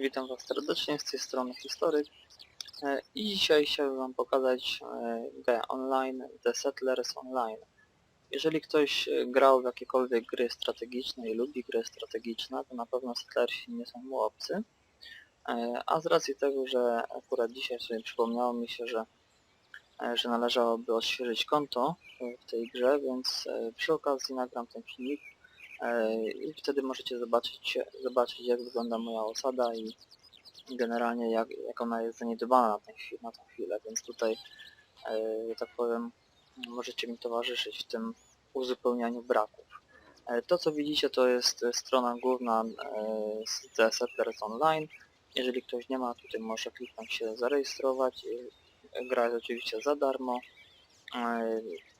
Witam Was serdecznie, z tej strony Historyk E, i dzisiaj chciałbym Wam pokazać e, grę online The Settlers Online. Jeżeli ktoś e, grał w jakiekolwiek gry strategiczne i lubi gry strategiczne, to na pewno Settlersi nie są mu obcy. A z racji tego, że akurat dzisiaj sobie przypomniało mi się, że, że należałoby odświeżyć konto w tej grze, więc przy okazji nagram ten filmik i wtedy możecie zobaczyć, zobaczyć jak wygląda moja osada i generalnie jak, jak ona jest zaniedbana na, tę chwilę, na tą chwilę, więc tutaj, e, że tak powiem, możecie mi towarzyszyć w tym uzupełnianiu braków. E, to co widzicie to jest e, strona główna e, z Settlers Online. Jeżeli ktoś nie ma, tutaj może kliknąć się zarejestrować. E, Gra jest oczywiście za darmo.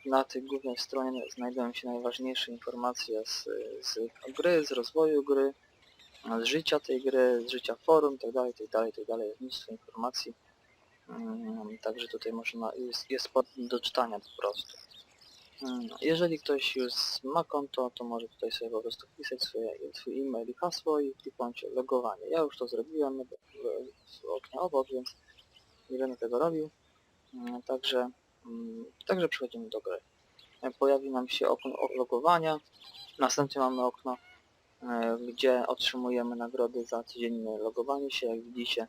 Na tej głównej stronie znajdują się najważniejsze informacje z, z gry, z rozwoju gry, z życia tej gry, z życia forum itd., itd., itd. Jest mnóstwo informacji. Mm, Także tutaj można, jest, jest do czytania po prostu. Mm, Jeżeli ktoś już ma konto, to może tutaj sobie po prostu wpisać swoje, swój e-mail i hasło i kliknąć logowanie. Ja już to zrobiłem w, w oknie obok, więc nie będę tego robił. Mm, Także Także przechodzimy do gry. E, Pojawi nam się okno logowania, następnie mamy okno, e, gdzie otrzymujemy nagrody za codzienne logowanie się. Jak widzicie,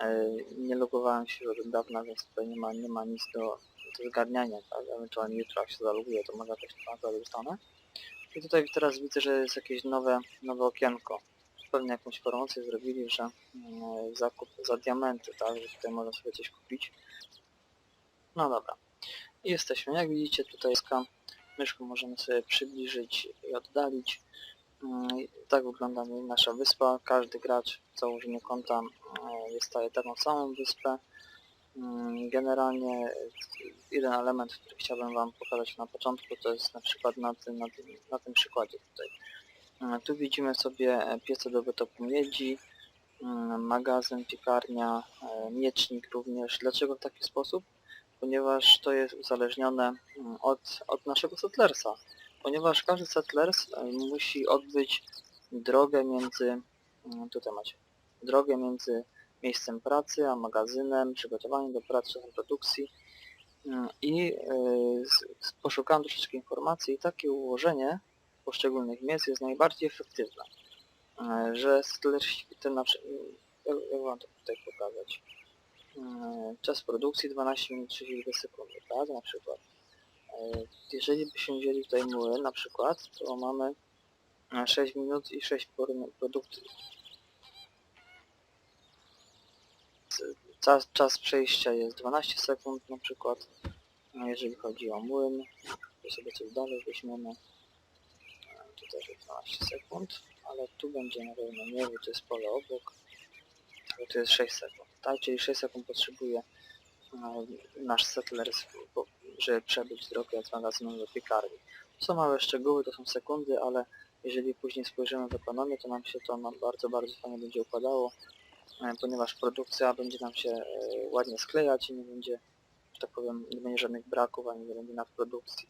e, nie logowałem się już od dawna, więc tutaj nie ma, nie ma nic do, do zgarniania. Tak? Ewentualnie jutro jak się zaloguję, to może jakąś nagrodę dostanę. I tutaj teraz widzę, że jest jakieś nowe, nowe okienko. Pewnie jakąś promocję zrobili, że mm, zakup za diamenty, tak, że tutaj można sobie coś kupić. No dobra. Jesteśmy. Jak widzicie tutaj myszką możemy sobie przybliżyć i oddalić. Mm, Tak wygląda nasza wyspa. Każdy gracz w założeniu konta dostaje taką samą wyspę. Mm, Generalnie jeden element, który chciałbym Wam pokazać na początku, to jest na przykład na tym, na tym, na tym przykładzie tutaj. Tu widzimy sobie piece do wytopu miedzi, mm, magazyn, piekarnia, e, miecznik również. Dlaczego w taki sposób? Ponieważ to jest uzależnione mm, od, od naszego settlersa. Ponieważ każdy settlers e, musi odbyć drogę między, mm, tutaj macie, drogę między miejscem pracy a magazynem, przygotowaniem do pracy, produkcji Mm, i e, poszukałem troszeczkę informacji i takie ułożenie poszczególnych miejsc jest najbardziej efektywne. E, Że settlersi, ten na jak wam to tutaj pokazać? E, czas produkcji 12 minut 32 sekundy, tak, na przykład. E, Jeżeli byśmy wzięli tutaj młyn na przykład, to mamy e, 6 minut i 6 por- produkcji. Czas, czas przejścia jest 12 sekund na przykład, a jeżeli chodzi o młyn, to sobie coś dalej weźmiemy. E, Tu też jest 12 sekund, ale tu będzie na pewno nie, bo to jest pole obok. Ale to jest 6 sekund, tak? Czyli 6 sekund potrzebuje nasz settler, żeby przebyć drogę od magazynu do piekarni. Są małe szczegóły, to są sekundy, ale jeżeli później spojrzymy w ekonomię, to nam się to bardzo, bardzo fajnie będzie układało, e, ponieważ produkcja będzie nam się e, ładnie sklejać i nie będzie, tak powiem, nie będzie żadnych braków, ani nie będzie nadprodukcji.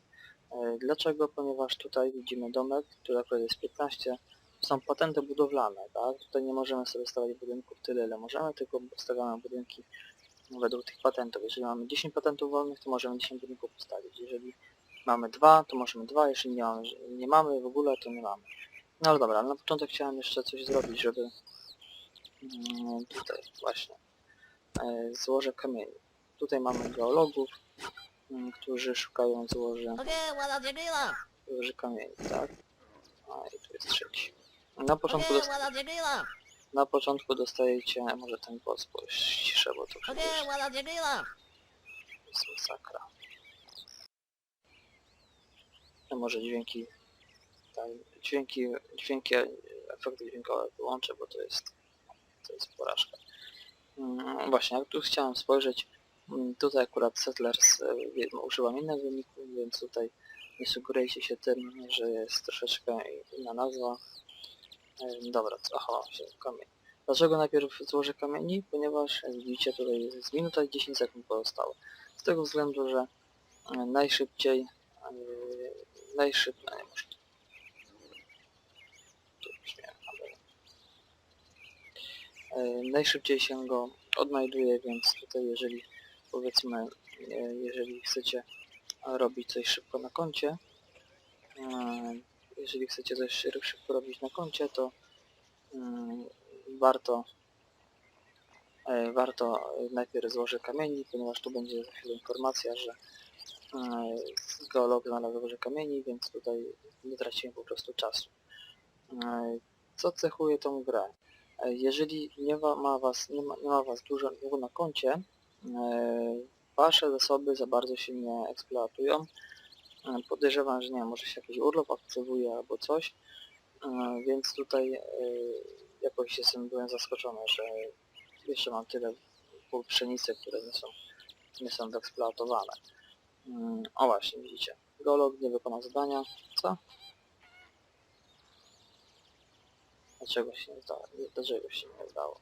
E, Dlaczego? Ponieważ tutaj widzimy domek, który akurat jest 15, są patenty budowlane, tak? Tutaj nie możemy sobie stawiać budynków tyle, ile możemy, tylko stawiamy budynki według tych patentów. Jeżeli mamy 10 patentów wolnych, to możemy 10 budynków postawić. Jeżeli mamy dwa, to możemy dwa, jeżeli nie mamy, nie mamy w ogóle, to nie mamy. No ale dobra, ale na początek chciałem jeszcze coś zrobić, żeby mm, tutaj właśnie e, złoże kamieni. Tutaj mamy geologów, mm, którzy szukają złoży złoży kamieni, tak? A i tu jest trzeci. Na początku, dost na początku dostajecie, może ten głos bo ciszę, bo to przecież jest masakra. No może dźwięki, tak, dźwięki, dźwięki, efekty dźwiękowe wyłączę, bo to jest, to jest porażka. Mm, właśnie, jak tu chciałem spojrzeć, mm, tutaj akurat Settlers używam innych wyników, więc tutaj nie sugerujcie się tym, że jest troszeczkę inna nazwa. Dobra, co- aha, kamień. Dlaczego najpierw złożę kamieni? Ponieważ widzicie tutaj jest minuta i 10 sekund pozostałe. Z tego względu, że najszybciej, najszybciej, najszybciej się go odnajduje, więc tutaj jeżeli powiedzmy, e, jeżeli chcecie robić coś szybko na koncie, jeżeli chcecie coś szy- szybko robić na koncie, to mm, warto e, warto najpierw złożyć kamieni, ponieważ tu będzie za chwilę informacja, że e, geolog znalazł złoże kamieni, więc tutaj nie tracimy po prostu czasu. E, Co cechuje tą grę? Jeżeli nie ma, was, nie ma, nie ma was dużo, na koncie, wasze zasoby za bardzo się nie eksploatują. E, Podejrzewam, że nie może się jakiś urlop aktywuje albo coś, e, więc tutaj e, jakoś jestem byłem zaskoczony, że jeszcze mam tyle pszenicy, które nie są, nie są wyeksploatowane. O właśnie, widzicie. Geolog nie wykonał zadania. Co? Dlaczego się nie udało? Dlaczego się nie udało?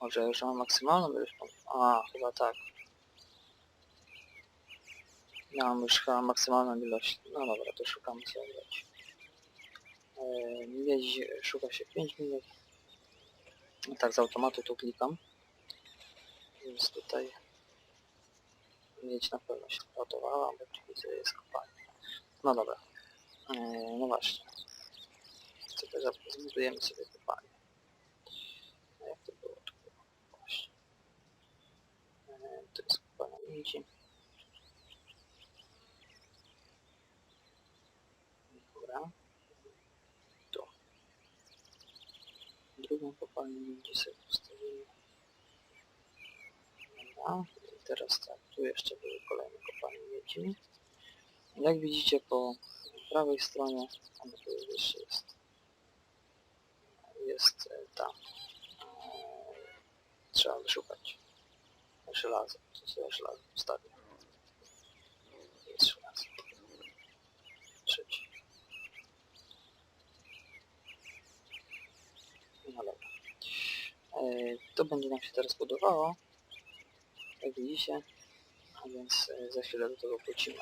Może już mam maksymalną ilość? A, chyba tak. Ja mam już chyba maksymalną ilość. No dobra, to szukamy co mieć. Yy, miedź szuka się 5 minut. Tak z automatu tu klikam. Więc tutaj mieć na pewno się ładowała, bo tu widzę jest kopalnia. No dobra. Yy, no właśnie. Sobie zbudujemy sobie kopalnię. A jak to było? To właśnie. Yy, to jest kopalnia miedzi. Dobra. Tu. Drugą kopalnię miedzi sobie postawimy. Dobra. I teraz tak, tu jeszcze były kolejne kopalnie miedzi. Jak widzicie po prawej stronie, ona tu jeszcze jest, jest e, ta, e, trzeba wyszukać żelazo, co sobie żelazo wstawię. Jest żelazo. Trzeci. No dobra. E, to będzie nam się teraz budowało jak widzicie, a więc e, za chwilę do tego wrócimy.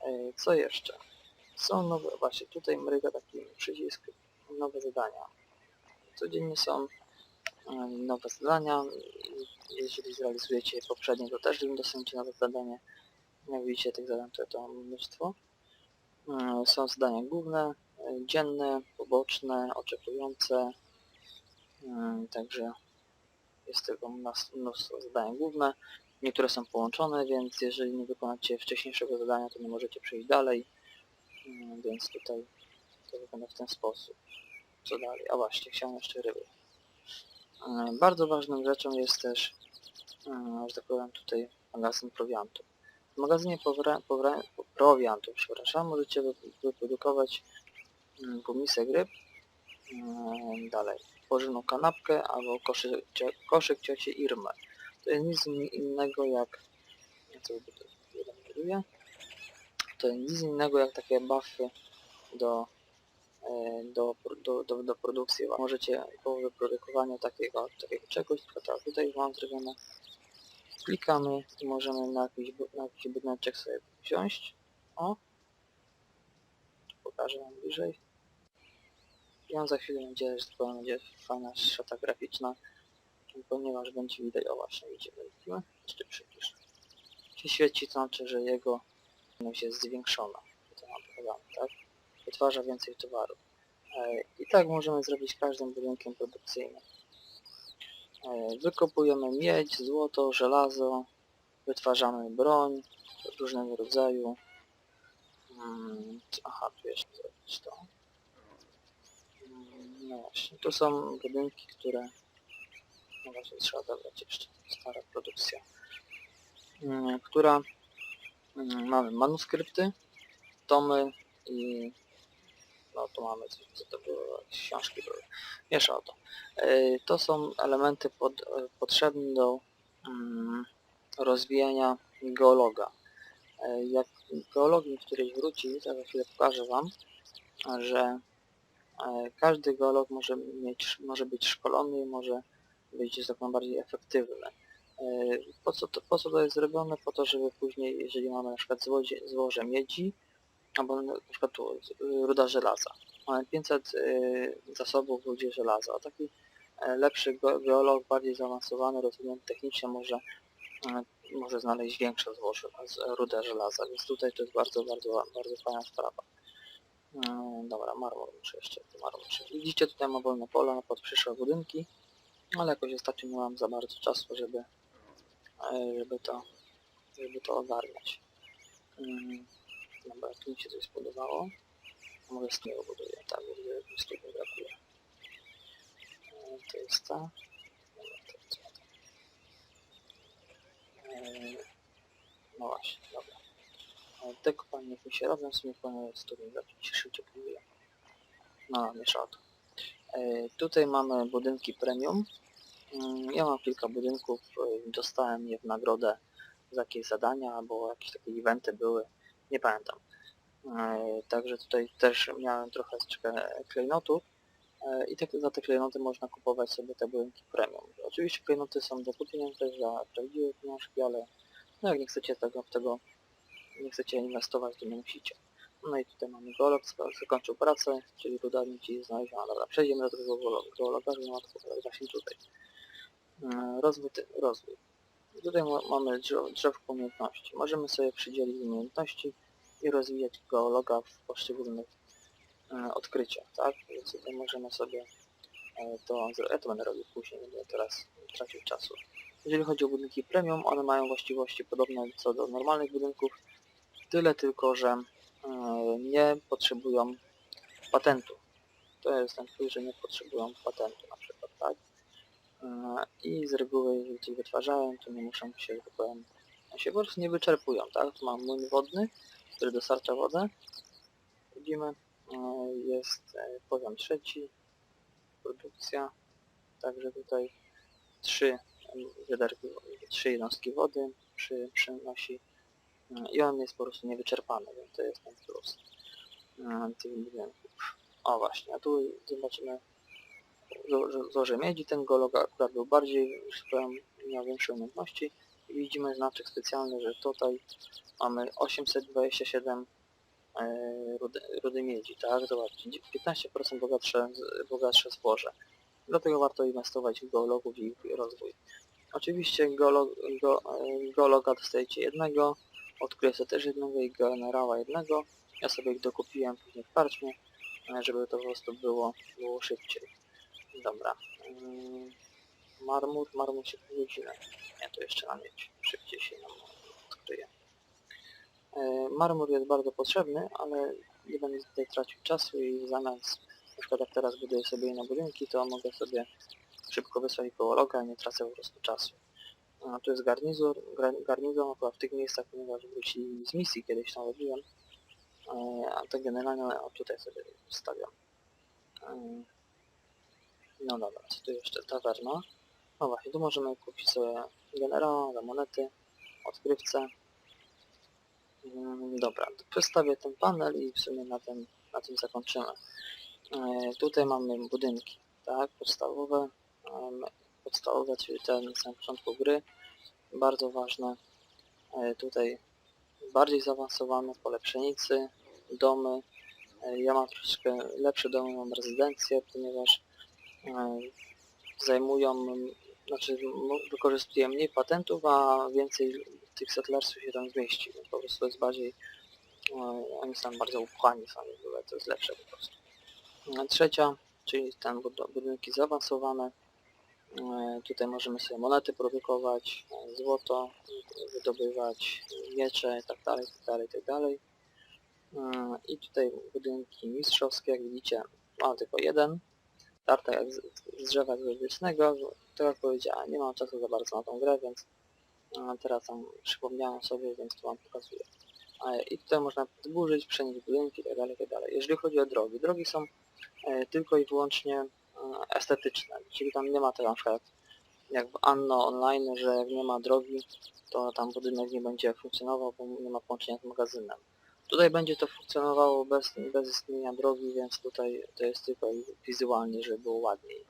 E, Co jeszcze? Są nowe, właśnie tutaj mryga taki przycisk, nowe zadania. Codziennie są e, nowe zadania, jeżeli zrealizujecie poprzednie, to też dostaniecie nowe zadanie. Jak widzicie, tych zadań to, to mnóstwo. Są zadania główne, dzienne, poboczne, oczekujące, także jest tego mnóstwo zadań główne. Niektóre są połączone, więc jeżeli nie wykonacie wcześniejszego zadania, to nie możecie przejść dalej. Mm, Więc tutaj to wygląda w ten sposób. Co dalej? A właśnie, chciałem jeszcze ryby. E, Bardzo ważną rzeczą jest też, e, że tak powiem, tutaj magazyn prowiantu. W magazynie prowiantu, przepraszam, możecie wy- wyprodukować mm, półmisek ryb, dalej pożywną kanapkę albo koszyk, cio- koszyk cioci Irmy. To jest nic in- innego jak... Ja to wybuduję. To jest nic innego jak takie buffy do, e, do, do, do, do produkcji. Możecie po wyprodukowaniu takiego, takiego czegoś, przykład tak tutaj mam zrobione, klikamy i możemy na jakiś, na jakiś budyneczek sobie wziąć. O! Pokażę wam bliżej. On za chwilę będzie, że powiem, będzie fajna szata graficzna, ponieważ będzie widać, o właśnie widzimy, widzimy, jeszcze przybliż. Się świeci, to znaczy, że jego wartość jest zwiększona, to mam pokazane, tak? Wytwarza więcej towarów. E, I tak możemy zrobić każdym budynkiem produkcyjnym. Wykopujemy miedź, złoto, żelazo, wytwarzamy broń różnego rodzaju. Mm, Aha, tu jeszcze zrobić to. No właśnie, tu są budynki, które... No właśnie, trzeba dobrać jeszcze. Stara produkcja. Mm, Która... mm, Mamy manuskrypty, tomy i... No to mamy, coś, co to było, książki były. Miesza o to. E, To są elementy pod, potrzebne do mm, rozwijania geologa. E, Jak geolog mi któryś wróci, za chwilę pokażę Wam, że każdy geolog może mieć, może być szkolony, może być jak najbardziej efektywny. E, Po co, to, po co to jest zrobione? Po to, żeby później, jeżeli mamy na przykład złodzie, złoże miedzi, albo na przykład ruda żelaza. Mamy 500 y, zasobów w rudzie żelaza. A taki e, lepszy ge- geolog, bardziej zaawansowany, rozwinięty technicznie może, e, może znaleźć większe złoże, rudę żelaza, więc tutaj to jest bardzo, bardzo, bardzo fajna sprawa. E, Dobra, marmur muszę jeszcze, marmur. muszę- Widzicie, tutaj mam wolne pola pod przyszłe budynki, ale jakoś ostatnio nie mam za bardzo czasu, żeby, e, żeby to, żeby to ogarniać. Mm, Dobra, tu mi się coś spodobało. Może z tyłu buduję, tak, z tyłu brakuje. To jest ta. No właśnie, dobra. Te kopalnie jak mi się robią, w sumie z którym zacząć się szybciej buduje. No, mieszało to. E, Tutaj mamy budynki premium. Mm, Ja mam kilka budynków, e, dostałem je w nagrodę za jakieś zadania, albo jakieś takie eventy były, nie pamiętam. E, Także tutaj też miałem trochę klejnotów i tak za te klejnoty można kupować sobie te budynki premium. Oczywiście klejnoty są do kupienia też za prawdziwe pieniążki, ale no jak nie chcecie tego, tego nie chcecie inwestować, to nie musicie. No i tutaj mamy geolog, zakończył pracę, czyli ruda ci znaleziona. Dobra, przejdziemy do tego geologa, żeby pokazać właśnie tutaj. E, Rozwój, rozwój. Tutaj ma- mamy drzew, drzewko umiejętności. Możemy sobie przydzielić umiejętności i rozwijać geologa w poszczególnych e, odkryciach, tak? Więc tutaj możemy sobie e, to Ja to będę robił później, nie będę teraz tracił czasu. Jeżeli chodzi o budynki premium, one mają właściwości podobne co do normalnych budynków, tyle tylko, że e, nie potrzebują patentu. To jest ten plus, że nie potrzebują patentu na przykład, tak? E, I z reguły, jeżeli wytwarzają, to nie muszą się, tak powiem, się po prostu nie wyczerpują, tak? Tu mam młyn wodny, który dostarcza wodę. Widzimy, e, jest poziom trzeci, produkcja, także tutaj trzy trzy jednostki wody przy, przynosi i on jest po prostu niewyczerpany, więc to jest ten plus tych budynków. O właśnie, a tu zobaczymy zło- złoże miedzi, ten golog akurat był bardziej, że tak powiem, miał większe umiejętności i widzimy znaczek specjalny, że tutaj mamy 827 e, rudy, rudy miedzi, tak? Zobaczcie, 15% bogatsze, bogatsze zboże. Dlatego warto inwestować w geologów i ich rozwój. Oczywiście geolog, go, e, geologa dostajecie jednego, odkryję sobie też jednego i generała jednego. Ja sobie ich dokupiłem później w karczmie, e, żeby to po prostu było, było szybciej. Dobra. Ym, Marmur, marmur się po godzinę. Nie, to jeszcze na mieć. Szybciej się nam odkryje. E, Marmur jest bardzo potrzebny, ale nie będę tutaj tracił czasu i zamiast, na przykład jak teraz buduję sobie inne budynki, to mogę sobie szybko wysłać geologa i nie tracę po prostu czasu. A tu jest garnizon, gar- garnizon akurat w tych miejscach, ponieważ wrócili z misji kiedyś tam robiłem, E, a to generalnie o, tutaj sobie stawiam. E, No dobra, co tu jeszcze? Tawerna. No właśnie, tu możemy kupić sobie generała, monety, odkrywcę. Mm, Dobra, to przedstawię ten panel i w sumie na tym, na tym zakończymy. E, tutaj mamy budynki, tak, podstawowe, podstawowe, czyli te na początku gry, bardzo ważne. E, tutaj bardziej zaawansowane pole pszenicy, domy. E, ja mam troszeczkę lepsze domy, mam rezydencję, ponieważ e, zajmują, znaczy wykorzystuję mniej patentów, a więcej tych settlersów się tam zmieści, po prostu jest bardziej, oni są bardzo upchani sami to jest lepsze po prostu. Trzecia, czyli ten bud- budynki zaawansowane, Tutaj możemy sobie monety produkować, e, złoto e, wydobywać, miecze i dalej, dalej, tak dalej. E, I tutaj budynki mistrzowskie, jak widzicie, mam tylko jeden. Tarta jak z, z drzewa egzotycznego. Tak jak powiedziałem, nie mam czasu za bardzo na tą grę, więc e, teraz tam przypomniałem sobie, więc to wam pokazuję. E, I tutaj można podburzyć, przenieść budynki i tak dalej, tak. Jeżeli chodzi o drogi, drogi są e, tylko i wyłącznie e, estetyczne, czyli tam nie ma tego na przykład jak w Anno Online, że jak nie ma drogi, to tam budynek nie będzie funkcjonował, bo nie ma połączenia z magazynem. Tutaj będzie to funkcjonowało bez, bez istnienia drogi, więc tutaj to jest tylko wizualnie, żeby było ładniej.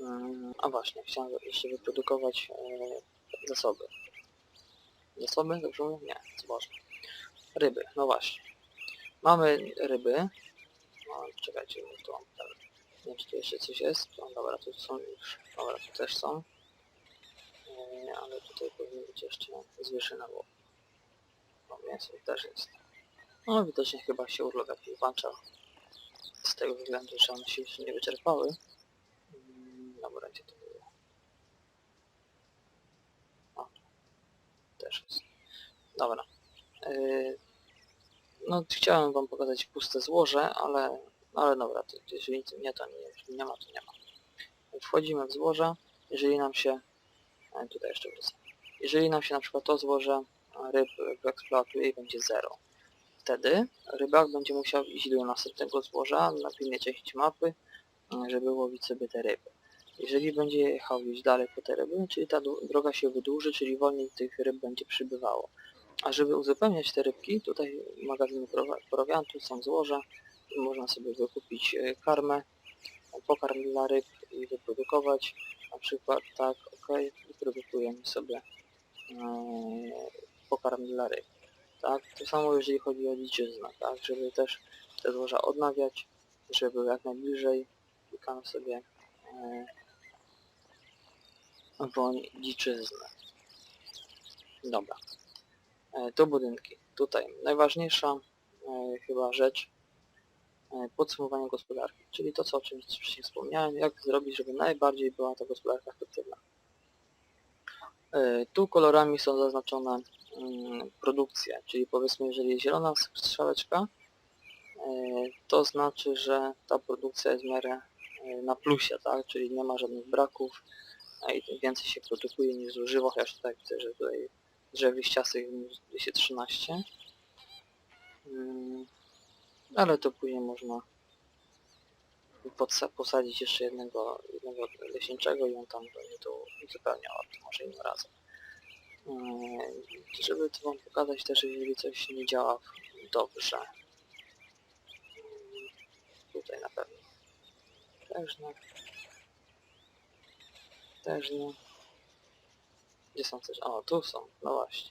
Ym, A właśnie, chciałem jeszcze wyprodukować e, zasoby. Zasoby? Dobrze mówię? Nie, zboże. Ryby, no właśnie. Mamy ryby. No, czekajcie, to mam. Nie wiem, czy tu jeszcze coś jest. No, dobra, tu są już. Dobra, tu też są. Yy, ale tutaj powinien być jeszcze zwierzyna, bo no, mięso też jest. No widocznie chyba się urlop jakiś włącza. Z tego względu, że one się jeszcze nie wyczerpały. Mm, Dobra, gdzie to było? O, też jest. Dobra. Yy, no chciałem wam pokazać puste złoże, ale, ale dobra, to, jeżeli to nie, to nie, jeżeli nie ma, to nie ma. Wchodzimy w złoże, jeżeli nam się, e, tutaj jeszcze wrócę, jeżeli nam się na przykład to złoże ryb wyeksploatuje i będzie 0, wtedy rybak będzie musiał iść do następnego złoża na pilnej części mapy, e, żeby łowić sobie te ryby. Jeżeli będzie jechał gdzieś dalej po te ryby, czyli ta droga się wydłuży, czyli wolniej tych ryb będzie przybywało. A żeby uzupełniać te rybki, tutaj magazyny prowiantu są złoża można sobie wykupić e, karmę, pokarm dla ryb i wyprodukować. Na przykład tak, ok, wyprodukujemy sobie e, pokarm dla ryb. Tak, to samo jeżeli chodzi o dziczyznę, tak, żeby też te złoża odnawiać, żeby jak najbliżej, klikamy sobie e, woń dziczyzny. Dobra. E, to budynki. Tutaj najważniejsza e, chyba rzecz e, podsumowanie gospodarki, czyli to co o czym wcześniej wspomniałem, jak zrobić, żeby najbardziej była ta gospodarka efektywna. E, Tu kolorami są zaznaczone mm, produkcje, czyli powiedzmy jeżeli zielona strzałeczka, e, to znaczy, że ta produkcja jest w miarę na plusie, tak? czyli nie ma żadnych braków i więcej się produkuje niż zużywa, chociaż tutaj widzę, że tutaj drzew liściastych 213 Mm, ale to później można posadzić jeszcze jednego, jednego leśniczego i on tam będzie to uzupełniał, a to może innym razem. Mm, Żeby to wam pokazać też, jeżeli coś nie działa dobrze. Mm, Tutaj na pewno. Też nie. Też nie. Gdzie są też? O, tu są. No właśnie.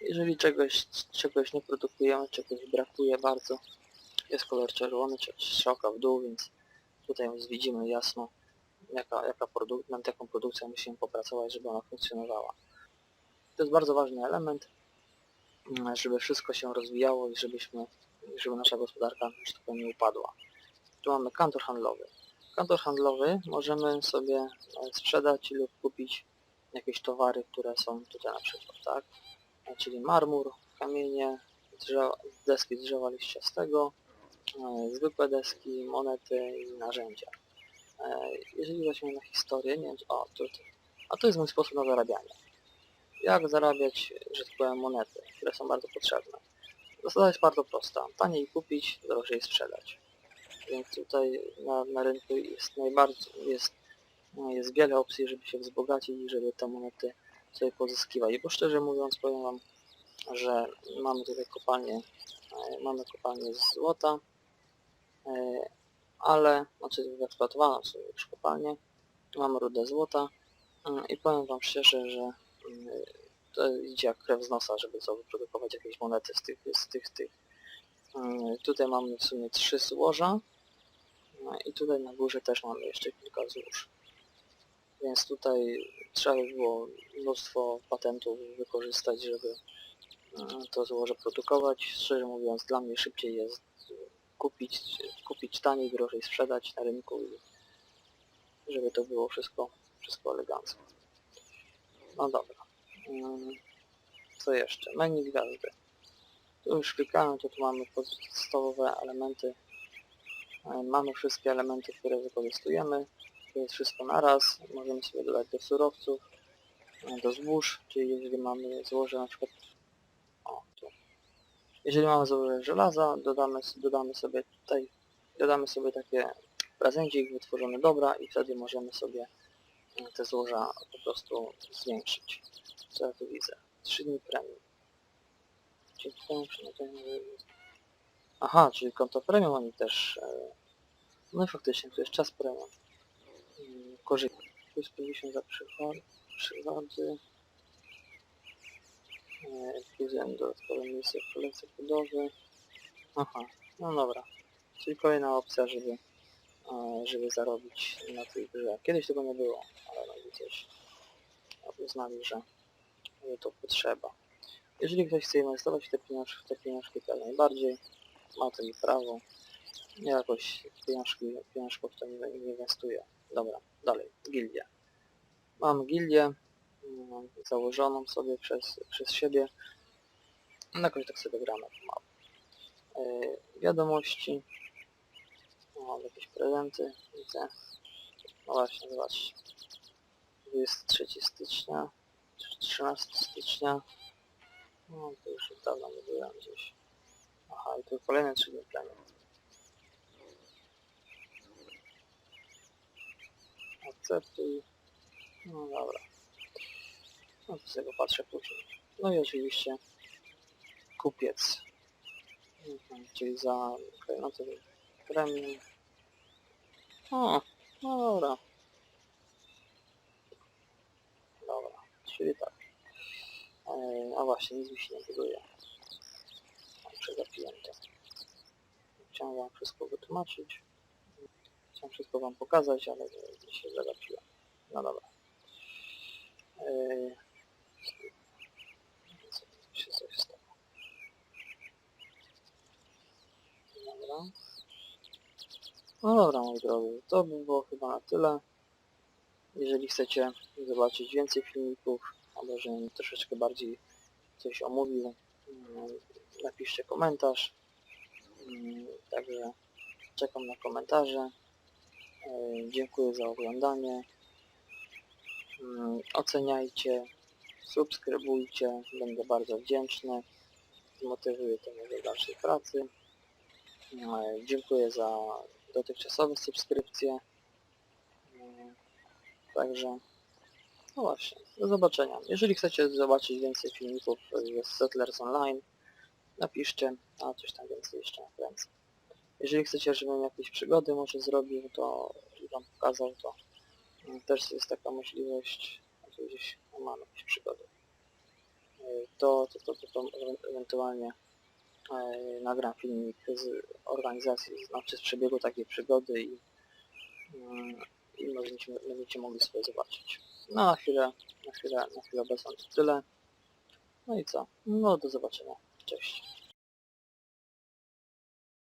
Jeżeli czegoś, czegoś nie produkujemy, czegoś brakuje bardzo, jest kolor czerwony, strzałka w dół, więc tutaj widzimy jasno, jaka, jaka produk nad jaką produkcją musimy popracować, żeby ona funkcjonowała. To jest bardzo ważny element, mm, żeby wszystko się rozwijało i żebyśmy, żeby nasza gospodarka, tak nie upadła. Tu mamy kantor handlowy. Kantor handlowy możemy sobie e, sprzedać lub kupić jakieś towary, które są tutaj na przykład, tak? Czyli marmur, kamienie, drzewa, deski z drzewa liściastego, e, zwykłe deski, monety i narzędzia. E, Jeżeli weźmiemy na historię, nie wiem, o, tu, tu. a to jest mój sposób na zarabianie. Jak zarabiać, że tak powiem, monety, które są bardzo potrzebne. Zasada jest bardzo prosta. Taniej kupić, drożej sprzedać. Więc tutaj na, na rynku jest najbardziej, jest, jest wiele opcji, żeby się wzbogacić i żeby te monety sobie pozyskiwać. Bo szczerze mówiąc powiem wam, że mamy tutaj kopalnię, e, mamy kopalnię z złota, e, ale, znaczy wyeksploatowaną sobie już kopalnię, mamy rudę złota e, i powiem wam szczerze, że mm, to idzie jak krew z nosa, żeby co wyprodukować jakieś monety z tych, z tych, tych. Tutaj mamy w sumie trzy złoża i tutaj na górze też mamy jeszcze kilka złóż. Więc tutaj trzeba by było mnóstwo patentów wykorzystać, żeby mm, to złoże produkować. Szczerze mówiąc, dla mnie szybciej jest kupić, kupić taniej, drożej sprzedać na rynku żeby to było wszystko, wszystko elegancko. No dobra. Mm, Co jeszcze? Menu gwiazdy. Tu już klikałem, to tu mamy podstawowe elementy. E, Mamy wszystkie elementy, które wykorzystujemy. To jest wszystko naraz. Możemy sobie dodać do surowców, do zbóż, czyli jeżeli mamy złoże na przykład o, tu. Jeżeli mamy złoże żelaza, dodamy, dodamy sobie tutaj, dodamy sobie takie prezencik wytworzony dobra i wtedy możemy sobie e, te złoża po prostu zwiększyć. Co ja tu widzę? 3 dni premium. Czyli tutaj przynajmniej... Aha, czyli konto premium oni też... E... No i faktycznie, to jest czas premium. Korzyść. Plus 50 za. E, Plus jeden dodatkowe miejsce w kolekcji budowy. Aha, no dobra. Czyli kolejna opcja, żeby e, żeby zarobić na tej grze. Kiedyś tego nie było, ale no gdzieś uznali, że, to potrzeba. Jeżeli ktoś chce inwestować w te pieniążki, w te pieniążki to najbardziej, ma to i prawo. Ja jakoś pieniążki, pieniążków w to nie inwestuję. Dobra, dalej, gildia. Mam gildię mm, założoną sobie przez, przez siebie. No jakoś tak sobie gramy pomału. Yy, wiadomości. Mam jakieś prezenty, widzę. No właśnie, zobaczcie. 23 stycznia, 13 stycznia. No to już od dawna nie byłem gdzieś. Aha, i tu kolejne trzy dni Akceptuj. No dobra. No to sobie patrzę później. No i oczywiście kupiec. Mhm, Czyli za klejnoty premium. O, no dobra. Dobra, czyli tak. A właśnie, nic mi się nie buduje. Przegapiłem to. Chciałem wam wszystko wytłumaczyć. Chciałem wszystko wam pokazać, ale się zagapiłem. No dobra. Eee, co coś stało? Dobra. No dobra, moi drodzy, to by było chyba na tyle. Jeżeli chcecie zobaczyć więcej filmików, albo żebym troszeczkę bardziej coś omówił, mm, napiszcie komentarz. Mm, Także czekam na komentarze. E, Dziękuję za oglądanie. Mm, Oceniajcie, subskrybujcie, będę bardzo wdzięczny. Zmotywuje to mnie do dalszej pracy. E, Dziękuję za dotychczasowe subskrypcje. E, Także no właśnie, do zobaczenia. Jeżeli chcecie zobaczyć więcej filmików z Settlers Online, napiszcie, a coś tam więcej jeszcze nakręcę. Jeżeli chcecie, żebym jakieś przygody może zrobił, to wam pokazał, to mm, też jest taka możliwość, tu gdzieś mam jakieś przygody. Y, To, to, to, to, to e- ewentualnie e, nagram filmik z organizacji, znaczy z przebiegu takiej przygody i, mm, i będziecie, będziecie mogli sobie zobaczyć. No na chwilę, na chwilę, na chwilę obecną to tyle. No i co? No do zobaczenia. Cześć.